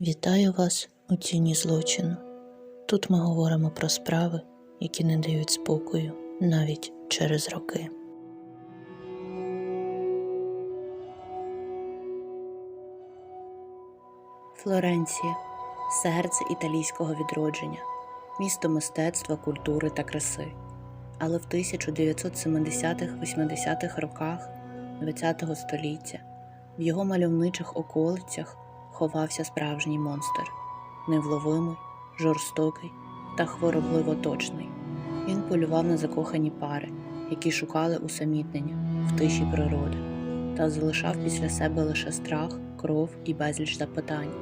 Вітаю вас у тіні злочину. Тут ми говоримо про справи, які не дають спокою навіть через роки. Флоренція серце італійського відродження, місто мистецтва, культури та краси. Але в 1970-80-х роках ХХ століття в його мальовничих околицях ховався справжній монстр, невловимий, жорстокий та хворобливо точний. Він полював на закохані пари, які шукали усамітнення в тиші природи, та залишав після себе лише страх, кров і безліч запитань.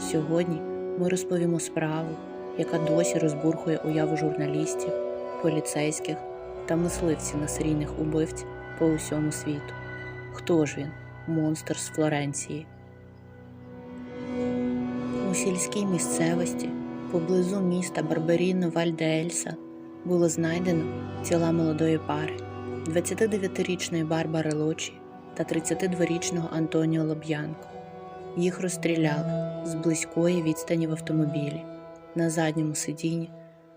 Сьогодні ми розповімо справу, яка досі розбурхує уяву журналістів, поліцейських та мисливців на серійних убивць по усьому світу. Хто ж він? Монстр з Флоренції. У сільській місцевості поблизу міста Барберіно Вальдеельса було знайдено тіла молодої пари 29-річної Барбари Лочі та 32-річного Антоніо Лоб'янко. Їх розстріляли з близької відстані в автомобілі. На задньому сидінні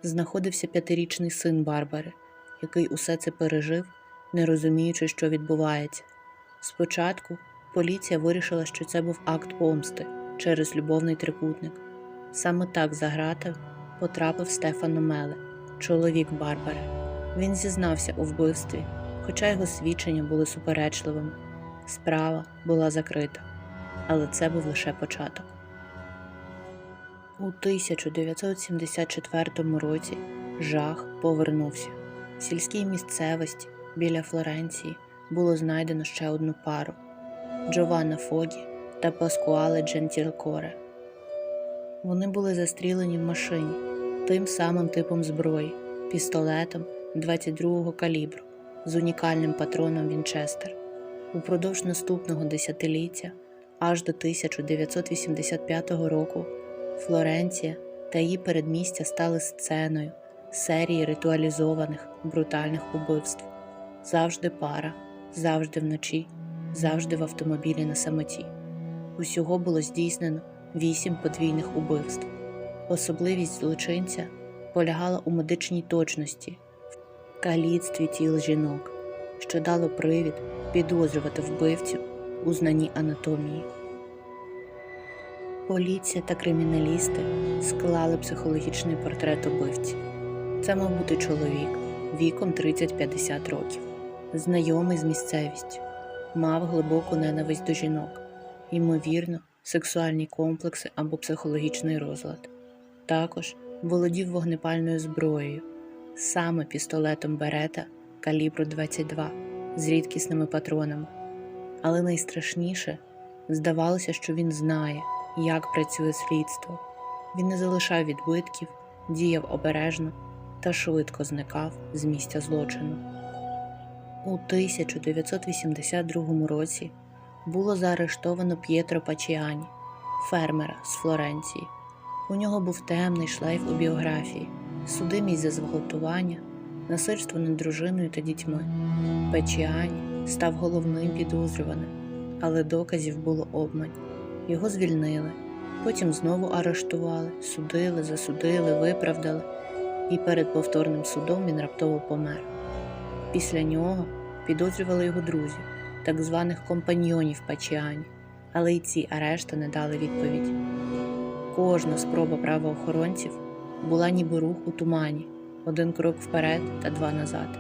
знаходився п'ятирічний син Барбари, який усе це пережив, не розуміючи, що відбувається. Спочатку поліція вирішила, що це був акт помсти через любовний трикутник. Саме так за грати потрапив Стефано Меле, чоловік Барбари. Він зізнався у вбивстві, хоча його свідчення були суперечливими. Справа була закрита, але це був лише початок. У 1974 році жах повернувся. В сільській місцевості біля Флоренції було знайдено ще одну пару Джованна Фогі та Паскуале Джентілкоре. Вони були застрілені в машині тим самим типом зброї пістолетом 22-го калібру з унікальним патроном Вінчестер. Упродовж наступного десятиліття, аж до 1985 року, Флоренція та її передмістя стали сценою серії ритуалізованих брутальних убивств. Завжди пара, завжди вночі, завжди в автомобілі на самоті. Усього було здійснено вісім подвійних убивств. Особливість злочинця полягала у медичній точності, в каліцтві тіл жінок, що дало привід підозрювати вбивцю у знанні анатомії. Поліція та криміналісти склали психологічний портрет убивці. Це мав бути чоловік віком 30-50 років, знайомий з місцевістю, мав глибоку ненависть до жінок, ймовірно, сексуальні комплекси або психологічний розлад. Також володів вогнепальною зброєю, саме пістолетом Берета калібру 22 з рідкісними патронами. Але найстрашніше здавалося, що він знає, як працює слідство. Він не залишав відбитків, діяв обережно та швидко зникав з місця злочину. У 1982 році було заарештовано П'єтро Пачіані, фермера з Флоренції. У нього був темний шлейф у біографії, судимість за зґвалтування, насильство над дружиною та дітьми. Пачіані став головним підозрюваним, але доказів було обмань. Його звільнили, потім знову арештували, судили, засудили, виправдали, і перед повторним судом він раптово помер. Після нього підозрювали його друзів, так званих компаньйонів Пачіані, але й ці арешти не дали відповідь. Кожна спроба правоохоронців була ніби рух у тумані, один крок вперед та два назад.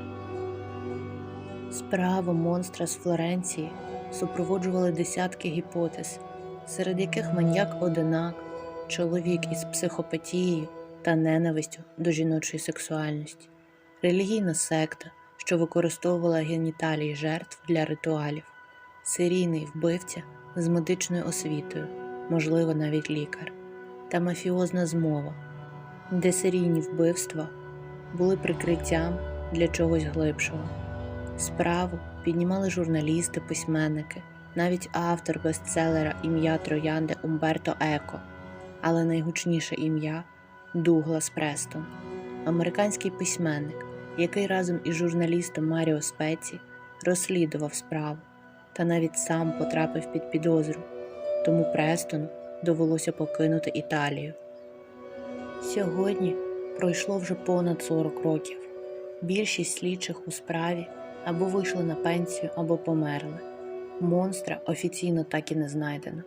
Справу монстра з Флоренції супроводжували десятки гіпотез, серед яких маньяк одинак, чоловік із психопатією та ненавистю до жіночої сексуальності, релігійна секта, що використовувала геніталії жертв для ритуалів, серійний вбивця з медичною освітою, можливо, навіть лікар, та мафіозна змова, де серійні вбивства були прикриттям для чогось глибшого. Справу піднімали журналісти, письменники, навіть автор бестселера ім'я Троянди Умберто Еко, але найгучніше ім'я Дуглас Престон, американський письменник, який разом із журналістом Маріо Спеці розслідував справу та навіть сам потрапив під підозру. Тому Престону довелося покинути Італію. Сьогодні пройшло вже понад 40 років. Більшість слідчих у справі або вийшли на пенсію, або померли. Монстра офіційно так і не знайдено.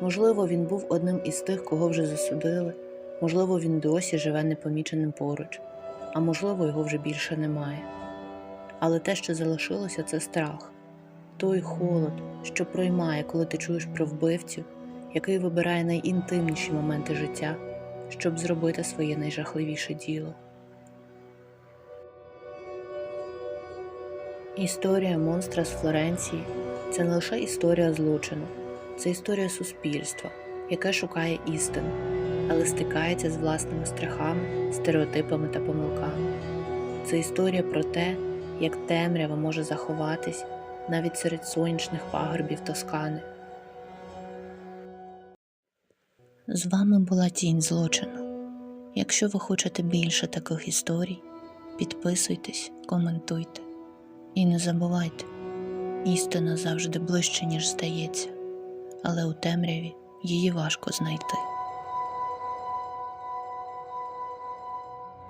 Можливо, він був одним із тих, кого вже засудили, можливо, він досі живе непоміченим поруч, а можливо, його вже більше немає. Але те, що залишилося, це страх, той холод, що проймає, коли ти чуєш про вбивцю, який вибирає найінтимніші моменти життя, щоб зробити своє найжахливіше діло. Історія монстра з Флоренції це не лише історія злочину, це історія суспільства, яке шукає істину, але стикається з власними страхами, стереотипами та помилками. Це історія про те, як темрява може заховатись навіть серед сонячних пагорбів Тоскани. З вами була тінь злочину. Якщо ви хочете більше таких історій, підписуйтесь, коментуйте. І не забувайте, істина завжди ближче, ніж здається, але у темряві її важко знайти.